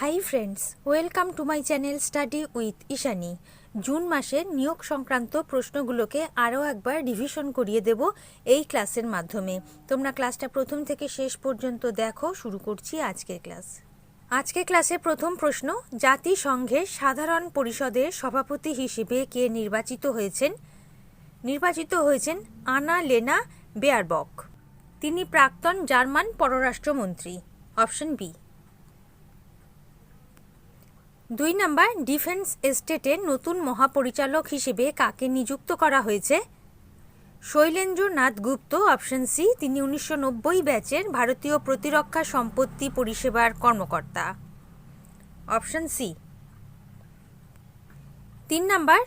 Hi friends welcome to my channel study with Ishani June মাসের নিয়োগ সংক্রান্ত প্রশ্নগুলোকে আরও একবার রিভিশন করিয়ে দেব এই ক্লাসের মাধ্যমে। তোমরা ক্লাসটা প্রথম থেকে শেষ পর্যন্ত দেখো, শুরু করছি আজকের ক্লাস আজকের ক্লাসে প্রথম প্রশ্ন, জাতিসংঘের সাধারণ পরিষদের সভাপতি হিসেবে কে নির্বাচিত হয়েছেন? নির্বাচিত হয়েছেন আনা লেনা বেয়ারবক। তিনি প্রাক্তন জার্মান পররাষ্ট্রমন্ত্রী। অপশন বি দুই নাম্বার, ডিফেন্স এস্টেটের নতুন মহাপরিচালক হিসেবে কাকে নিযুক্ত করা হয়েছে? শৈলেন্দ্র নাথ গুপ্ত, অপশন সি, তিনি উনিশশো নব্বই ব্যাচের ভারতীয় প্রতিরক্ষা সম্পত্তি পরিষেবার কর্মকর্তা। Option C. তিন নাম্বার,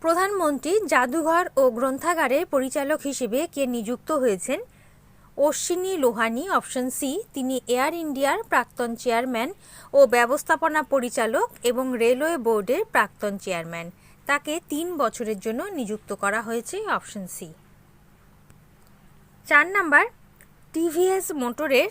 প্রধানমন্ত্রী জাদুঘর ও গ্রন্থাগারের পরিচালক হিসেবে কে নিযুক্ত হয়েছেন? অশ্বিনী লোহানি, অপশন সি, তিনি এয়ার ইন্ডিয়ার প্রাক্তন চেয়ারম্যান ও ব্যবস্থাপনা পরিচালক এবং রেলওয়ে বোর্ডের প্রাক্তন চেয়ারম্যান। তাকে তিন বছরের জন্য নিযুক্ত করা হয়েছে, অপশন সি। চার নাম্বার টিভিএস মোটরের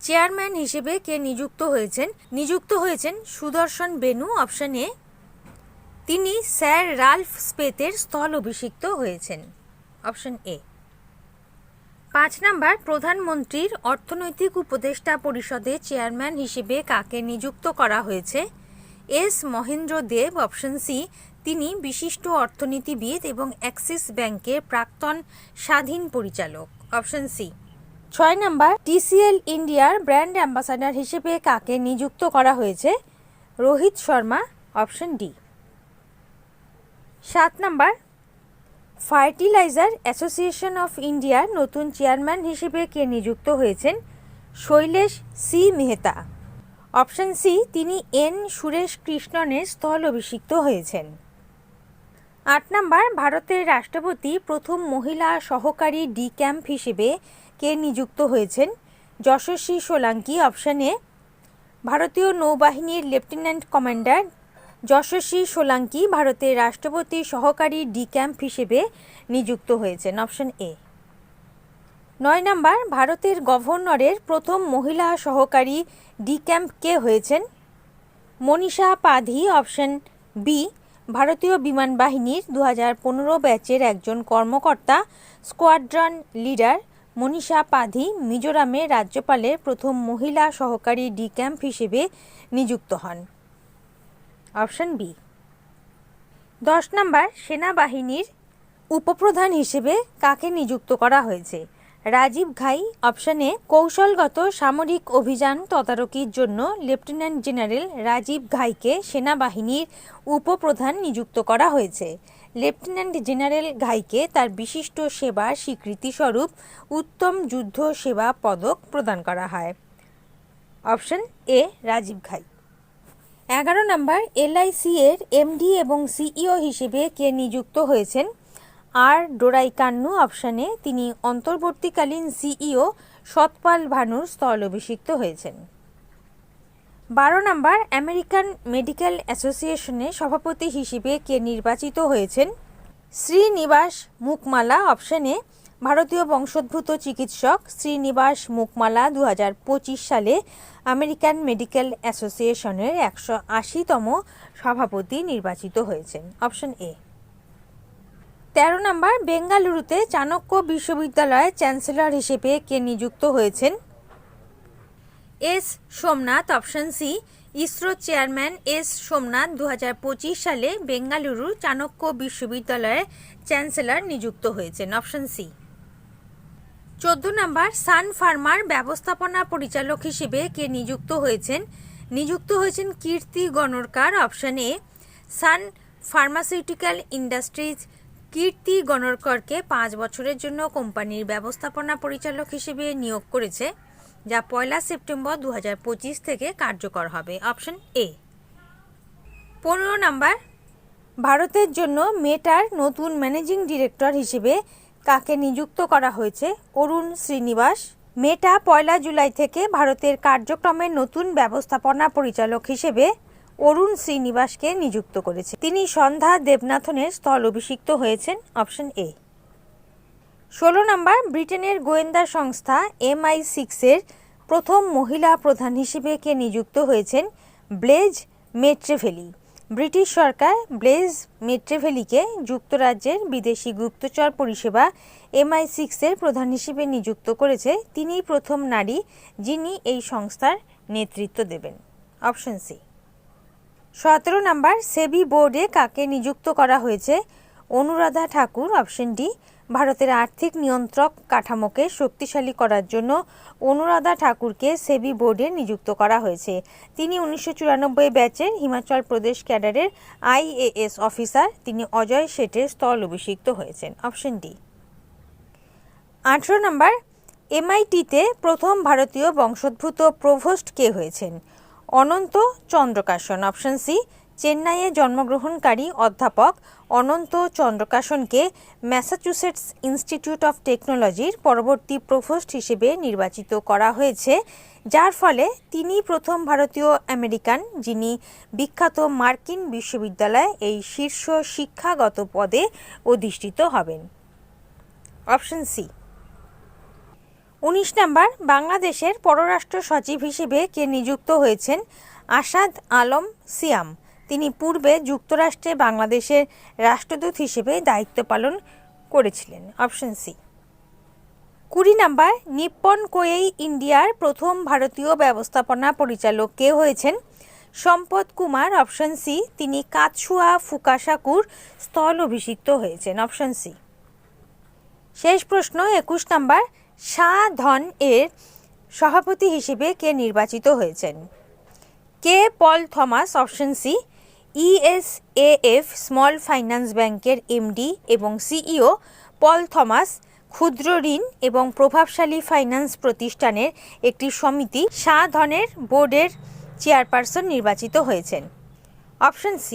চেয়ারম্যান হিসেবে কে নিযুক্ত হয়েছেন? নিযুক্ত হয়েছেন সুদর্শন বেনু, অপশন এ। তিনি স্যার রালফ স্পেতের স্থল অভিষিক্ত হয়েছেন, অপশন এ। পাঁচ নাম্বার, প্রধানমন্ত্রীর অর্থনৈতিক উপদেষ্টা পরিষদের চেয়ারম্যান হিসেবে কাকে নিযুক্ত করা হয়েছে? S. Mahendra Dev, option C, তিনি বিশিষ্ট অর্থনীতিবিদ এবং অ্যাক্সিস ব্যাংকের প্রাক্তন স্বাধীন পরিচালক। Option C. ছয় নাম্বার টিসিএল ইন্ডিয়ার ব্র্যান্ড অ্যাম্বাসাডার হিসেবে কাকে নিযুক্ত করা হয়েছে? Rohit Sharma, option D. সাত নাম্বার ফার্টিলাইজার অ্যাসোসিয়েশন অফ ইন্ডিয়ার নতুন চেয়ারম্যান হিসেবে কে নিযুক্ত হয়েছেন? Shailesh C Mehta. Option C, তিনি এন সুরেশ কৃষ্ণনের স্থল অভিষিক্ত হয়েছেন। আট নম্বর, ভারতের রাষ্ট্রপতি প্রথম মহিলা সহকারী ডি ক্যাম্প হিসেবে কে নিযুক্ত হয়েছেন? যশস্বী সোলাঙ্কি, অপশানে ভারতীয় নৌবাহিনীর লেফটেন্যান্ট কমান্ডার যশস্বী সোলাঙ্কি ভারতের রাষ্ট্রপতি সহকারী ডি ক্যাম্প হিসেবে নিযুক্ত হয়েছেন, অপশন এ। নয় নাম্বার, ভারতের গভর্নরের প্রথম মহিলা সহকারী ডি ক্যাম্প কে হয়েছেন মনীষা পাধি, অপশন বি, ভারতীয় বিমান বাহিনীর দু পনেরো ব্যাচের একজন কর্মকর্তা, স্কোয়াড্রন লিডার মনীষা পাধি মিজোরামের রাজ্যপালের প্রথম মহিলা সহকারী ডি ক্যাম্প হিসেবে নিযুক্ত হন। Option B. দশ নম্বর, সেনাবাহিনীর উপপ্রধান হিসেবে কাকে নিযুক্ত করা হয়েছে? রাজীব ঘাই, অপশনে কৌশলগত সামরিক অভিযান তদারকির জন্য লেফটেন্যান্ট জেনারেল রাজীব ঘাইকে সেনাবাহিনীর উপপ্রধান নিযুক্ত করা হয়েছে। লেফটেন্যান্ট জেনারেল ঘাইকে তার বিশিষ্ট সেবার স্বীকৃতিস্বরূপ উত্তম যুদ্ধ সেবা পদক প্রদান করা হয়। Option A, Rajiv Ghai. এগারো নম্বর এলআইসি এর এমডি এবং সিইও হিসেবে কে নিযুক্ত হয়েছেন? আর ডোরাইকান্নু অপশানে তিনি অন্তর্বর্তীকালীন সিইও সৎপাল ভানুর স্থল অভিষিক্ত হয়েছেন। বারো নম্বর, আমেরিকান মেডিকেল অ্যাসোসিয়েশনের সভাপতি হিসেবে কে নির্বাচিত হয়েছেন? শ্রীনিবাস মুকমালা অপশানে ভারতীয় বংশোদ্ভূত চিকিৎসক শ্রীনিবাস মুকমালা দু হাজার পঁচিশ সালে আমেরিকান মেডিকেল অ্যাসোসিয়েশনের একশো আশিতম সভাপতি নির্বাচিত হয়েছেন। Option A. তেরো নম্বর, বেঙ্গালুরুতে চাণক্য বিশ্ববিদ্যালয়ের চ্যান্সেলর হিসেবে কে নিযুক্ত হয়েছেন? S Somnath, option C, ISRO chairman S Somnath দু হাজার পঁচিশ সালে বেঙ্গালুরু চাণক্য বিশ্ববিদ্যালয়ের চ্যান্সেলর নিযুক্ত হয়েছেন। Option C. চোদ্দ নম্বর, সান ফার্মার ব্যবস্থাপনা পরিচালক হিসেবে কে নিযুক্ত হয়েছেন? নিযুক্ত হয়েছেন Kirti Ganorkar, option A, Sun pharmaceutical industries. Kirti গণরকরকে পাঁচ বছরের জন্য কোম্পানির ব্যবস্থাপনা পরিচালক হিসেবে নিয়োগ করেছে, যা পয়লা সেপ্টেম্বর দু হাজার পঁচিশ থেকে কার্যকর হবে। Option A. পনেরো নাম্বার, ভারতের জন্য মেটার নতুন ম্যানেজিং ডিরেক্টর হিসেবে কাকে নিযুক্ত করা হয়েছে? অরুণ শ্রীনিবাস, মেটা, পয়লা জুলাই থেকে ভারতের কার্যক্রমের নতুন ব্যবস্থাপনা পরিচালক হিসেবে অরুণ শ্রীনিবাসকে নিযুক্ত করেছে। তিনি সন্ধ্যা দেবনাথনের স্থল অভিষিক্ত হয়েছেন, অপশন এ। ষোলো নম্বর, ব্রিটেনের গোয়েন্দা সংস্থা এমআই সিক্সের প্রথম মহিলা প্রধান হিসেবে কে নিযুক্ত হয়েছেন? Blaise Metreveli. ব্রিটিশ সরকার ব্লেজ মেট্রেভেলিকে যুক্তরাজ্যের বিদেশি গুপ্তচর পরিষেবা এমআই সিক্সের প্রধান হিসেবে নিযুক্ত করেছে তিনিই প্রথম নারী যিনি এই সংস্থার নেতৃত্ব দেবেন। Option C. সতেরো নম্বর সেবি বোর্ডে কাকে নিযুক্ত করা হয়েছে? অনুরাধা ঠাকুর অপশন ডি ভারতের আর্থিক নিয়ন্ত্রক কাঠামোকে শক্তিশালী করার জন্য অনুরাধা ঠাকুরকে সেবি বোর্ডে নিযুক্ত করা হয়েছে। তিনি উনিশশো চুরানব্বই ব্যাচের হিমাচল প্রদেশ ক্যাডারের আইএএস অফিসার তিনি অজয় শেঠের স্থল অভিষিক্ত হয়েছেন। অপশন ডি আঠেরো নম্বর এমআইটিতে প্রথম ভারতীয় বংশোদ্ভূত প্রভোস্ট কে হয়েছেন? অনন্ত চন্দ্রকাশন অপশন সি চেন্নাইয়ে জন্মগ্রহণকারী অধ্যাপক অনন্ত চন্দ্রকাশনকে ম্যাসাচুসেটস ইনস্টিটিউট অফ টেকনোলজির পরবর্তী প্রভোস্ট হিসেবে নির্বাচিত করা হয়েছে, যার ফলে তিনি প্রথম ভারতীয় আমেরিকান যিনি বিখ্যাত মার্কিন বিশ্ববিদ্যালয়ে এই শীর্ষ শিক্ষাগত পদে অধিষ্ঠিত হবেন। Option C. উনিশ নম্বর, বাংলাদেশের পররাষ্ট্র সচিব হিসেবে কে নিযুক্ত হয়েছেন আসাদ আলম সিয়াম। তিনি পূর্বে যুক্তরাষ্ট্রে বাংলাদেশের রাষ্ট্রদূত হিসেবে দায়িত্ব পালন করেছিলেন। Option C. কুড়ি নাম্বার, নিপ্পন কোয়েই ইন্ডিয়ার প্রথম ভারতীয় ব্যবস্থাপনা পরিচালক কে হয়েছেন? সম্পদ কুমার, অপশন সি। তিনি কাতসুয়া ফুকাসাকুর স্থল অভিষিক্ত হয়েছেন। Option C. শেষ প্রশ্ন, একুশ নাম্বার, শাহ ধন এর সভাপতি হিসেবে কে নির্বাচিত হয়েছেন? K Paul Thomas, option C. ESAF small finance ব্যাংকের এমডি এবং সিইও পল থমাস ক্ষুদ্র ঋণ এবং প্রভাবশালী ফাইন্যান্স প্রতিষ্ঠানের একটি সমিতি সাধনের ধনের বোর্ডের চেয়ারপারসন নির্বাচিত হয়েছেন। Option C